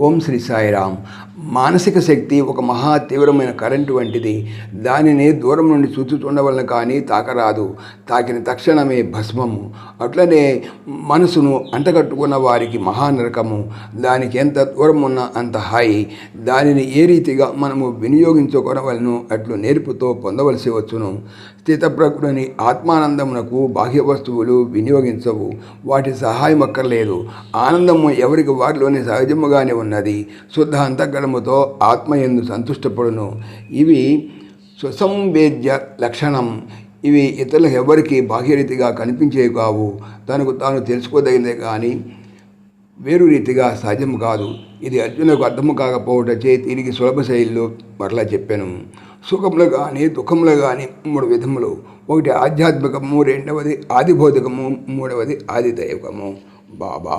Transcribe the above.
ఓం శ్రీ సాయిరామ్ మానసిక శక్తి ఒక మహా తీవ్రమైన కరెంటు వంటిది. దానిని దూరం నుండి చూచుతుండవలన కానీ తాకరాదు. తాకిన తక్షణమే భస్మము. అట్లనే మనసును అంటగట్టుకున్న వారికి మహానరకము దానికి ఎంత దూరం ఉన్నా అంత హాయి దానిని ఏ రీతిగా మనము వినియోగించుకొనవలను అట్లు నేర్పుతో పొందవలసి వచ్చును. స్థితప్రజ్ఞుని ఆత్మానందమునకు బాహ్య వస్తువులు వినియోగించవు. వాటి సహాయం అక్కర్లేదు. ఆనందము ఎవరికి వారిలోని సహజముగానే ఉన్నది. శుద్ధ అంతఃకరముతో ఆత్మయందు సంతుష్టపడును. ఇవి సుసంవేద్య లక్షణం. ఇవి ఇతరులకు ఎవరికి బాహ్యరీతిగా కనిపించేవి కావు. తనకు తాను తెలుసుకోదగినదే కానీ వేరు రీతిగా సాధ్యం కాదు. ఇది అర్జునకు అర్థము కాకపోవటచే దీనికి సులభ శైలిలో మరలా చెప్పాను. సుఖములు కానీ దుఃఖములు కానీ మూడు విధములు. ఒకటి ఆధ్యాత్మికము రెండవది ఆదిభౌతికము మూడవది ఆదిదైవకము. బాబా!